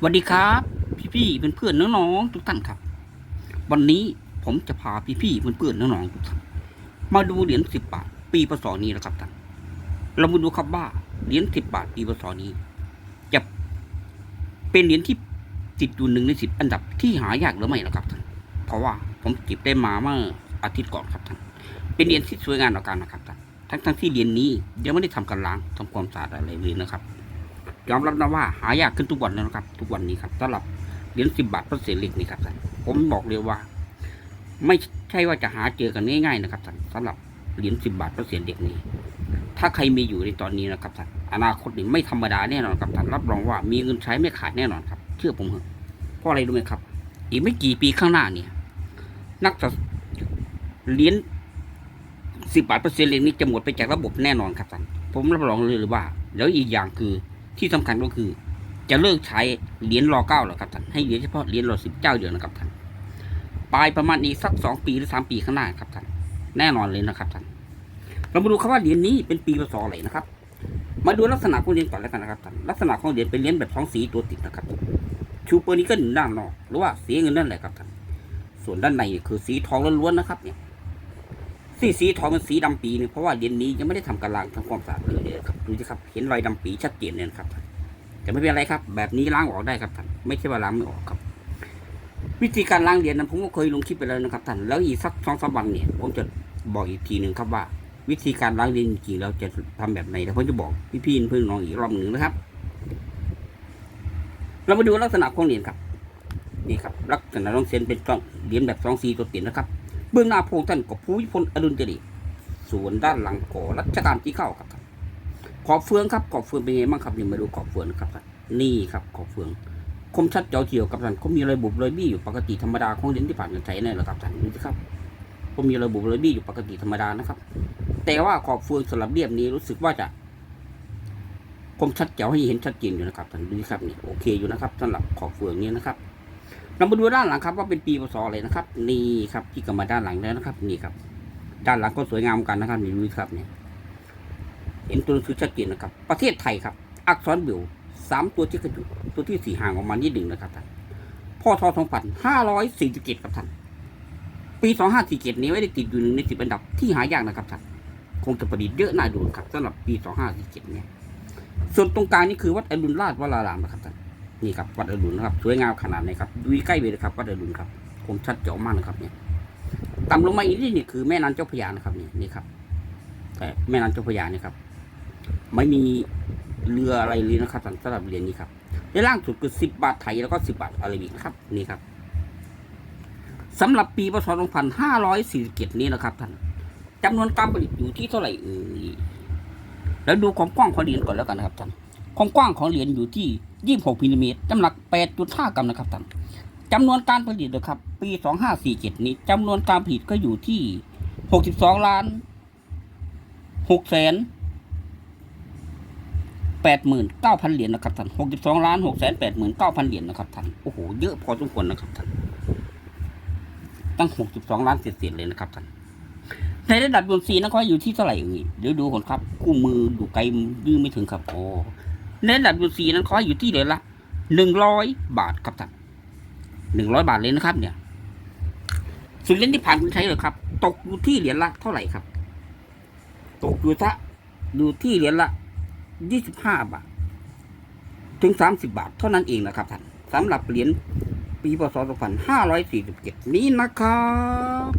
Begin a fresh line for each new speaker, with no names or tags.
สวัสดีครับ พี่ๆเพื่อนๆน้องๆทุกท่านครับ วันนี้ผมจะพาพี่ๆเพื่อนๆน้องๆทุกท่านมาดูเหรียญสิบบาท ปีพศนี้นะครับท่านเรามาดูครับว่าเหรียญสิบบาทปีพศนี้ จะเป็นเหรียญที่ติดอยู่หนึ่งในสิบอันดับที่หายากหรือไม่นะครับท่านเพราะว่าผมเก็บได้มาเมื่ออาทิตย์ก่อนครับท่านเป็นเหรียญที่สวยงามต่อการนะครับท่านทั้งทั้งๆที่เหรียญนี้ยังไม่ได้ทำการล้างทำความสะอาดอะไรเลยนะครับ ยอมรับนะว่าหายากขึ้นทุกวันแล้วนะครับ ทุกวันนี้ครับสำหรับเหรียญสิบบาทพระเศษเหล็กนี่ครับท่านผมบอกเลยว่า ไม่ใช่ว่าจะหาเจอกันง่ายๆนะครับท่านสำหรับเหรียญสิบบาทพระเศษเหล็กนี้ ถ้าใครมีอยู่ในตอนนี้นะครับท่านอนาคตนี่ไม่ธรรมดาแน่นอนครับท่านรับรองว่ามีเงินใช้ไม่ขาดแน่นอนครับ เชื่อผมเถอะเพราะอะไรรู้ไหมครับ อีกไม่กี่ปีข้างหน้าเนี่ย นักสะเหรียญสิบบาทเปอร์เซ็นต์เหรียญนี้จะหมดไปจากระบบแน่นอนครับท่านผมรับรองเลยว่า แล้วอีกอย่างคือ ที่สำคัญก็คือ จะเลิกใช้เหรียญรอเก้าแล้วครับท่านให้เหรียญเฉพาะเหรียญรอสิบเจ้าเดียวนะครับท่านปลายประมาณอีกสักสองปีหรือสามปีข้างหน้าครับท่านแน่นอนเลยนะครับท่านเรามาดูครับว่าเหรียญนี้เป็นปีพศอะไรนะครับ มาดูลักษณะของเหรียญก่อนแล้วกันนะครับท่านลักษณะของเหรียญเป็นเหรียญแบบสองสีตัวติดนะครับชูเปอร์นิเกิลด้านนอกหรือว่าสีเงินนั่นแหละครับท่านส่วนด้านในคือสีทองล้วนๆนะครับเนี่ย สีสีทองเป็นสีดำปีเนี่ยเพราะว่าเหรียญนี้ยังไม่ได้ทำการล้างทำความสะอาดเลยครับดูสิครับเห็นรอยดำปีชัดเจนเลยครับแต่ไม่เป็นไรครับ แบบนี้ล้างออกได้ครับท่านไม่ใช่ว่าล้างไม่ออกครับ วิธีการล้างเหรียญนั้นผมก็เคยลงคลิปไปแล้วนะครับท่านแล้วอีกสักสองสามวันเนี่ยผมจะบอกอีกทีหนึ่งครับว่า วิธีการล้างเหรียญจริงๆเราจะทำแบบไหนแล้วผมจะบอกพี่ๆเพื่อนน้องอีกรอบหนึ่งนะครับ เรามาดูลักษณะของเหรียญครับนี่ครับลักษณะต้องเส้นเป็นกล้องเหรียญแบบสองสีตัวติดนะครับ เบื้องหน้าพระองค์ท่านกับภูมิพลอดุลยเดชส่วนด้านหลังก่อรัชกาลที่เก้าครับขอบเฟืองครับขอบเฟืองเป็นไงบ้างครับนี่มาดูขอบเฟืองนะครับนี่ครับขอบเฟืองคมชัดเจ๋วเจียวครับท่านเขามีรอยบุบรอยบี้อยู่ปกติธรรมดาของเหรียญที่ผ่านการใช้นี่แหละครับท่านดูสิครับเขามีรอยบุบรอยบี้อยู่ปกติธรรมดานะครับ แต่ว่าขอบเฟืองสลับเรียบนี้รู้สึกว่าจะคมชัดเจ๋วให้เห็นชัดเจนอยู่นะครับท่านดูสิครับนี่โอเคอยู่นะครับสำหรับขอบเฟืองนี้นะครับ เรามาดูด้านหลังครับว่าเป็นปีพศอะไรนะครับ นี่ครับที่กลับมาด้านหลังแล้วนะครับ นี่ครับ ด้านหลังก็สวยงามเหมือนกันนะครับนี่ดูสิครับเนี่ยเห็นตัวสือชัดเจนนะครับ ประเทศไทยครับ อักษรเบลสามตัวที่กระจุกตัวที่สี่ห่างออกมานิดหนึ่งนะครับท่านพศสองพันห้าร้อยสี่สิบเจ็ดครับท่านปีสองห้าสี่เจ็ดนี้ไม่ได้ติดอยู่หนึ่งในสิบอันดับที่หายากนะครับท่านคงจะประดิษฐ์เยอะน่าดูครับสำหรับปีสองห้าสี่เจ็ดเนี่ยส่วนตรงกลางนี่คือวัดอรุณราชวรารามนะครับท่าน นี่ครับวัดอรุณนะครับสวยงามขนาดไหนครับดูใกล้ไปเลยครับวัดอรุณครับคมชัดเจ๋วมากนะครับเนี่ยต่ำลงมาอีกนิดนี่คือแม่น้ำเจ้าพระยานะครับนี่นี่ครับ แต่แม่น้ำเจ้าพระยานี่ครับ ไม่มีเรืออะไรเลยนะครับสำหรับเหรียญนี้ครับในล่างสุดคือสิบบาทไทยแล้วก็สิบบาทอาราบิกครับนี่ครับสำหรับปีพศ2547นี้นะครับท่านจำนวนการผลิตอยู่ที่เท่าไหร่เอ่ยแล้วดูความกว้างของเหรียญก่อนแล้วกันนะครับท่าน ความกว้างของเหรียญอยู่ที่ 26มิลลิเมตรน้ำหนัก 8.5 กรัมนะครับท่านจำนวนการผลิตนะครับปี 2547 นี้จำนวนการผลิตก็อยู่ที่ 62 ล้าน6แสนแปดหมื่นเหรียญนะครับท่านหกสิบสองล้านหกแสนแปดหมื่นเหรียญนะครับท่านโอ้โหเยอะพอสมควรนะครับท่านตั้งหกสิบสองล้านเศษๆเลยนะครับท่านในระดับดวงซีนะครับอยู่ที่เท่าไหร่เอ่ยเดี๋ยวดูก่อนครับ คู่มืออยู่ไกลยื้อไม่ถึงครับโอ้ ในระดับดวงซีนั้นเขาอยู่ที่เหรียญละหนึ่งร้อยบาทครับท่านหนึ่งร้อยบาทเลยนะครับ เนี่ยส่วนเหรียญที่ผ่านคุณใช้เลยครับ ตกอยู่ที่เหรียญละเท่าไหร่ครับ ตกอยู่ทะอยู่ที่เหรียญละยี่สิบห้าบาท ถึงสามสิบาท เท่านั้นเองนะครับท่านสำหรับเหรียญปีพศ2547 นี้นะครับ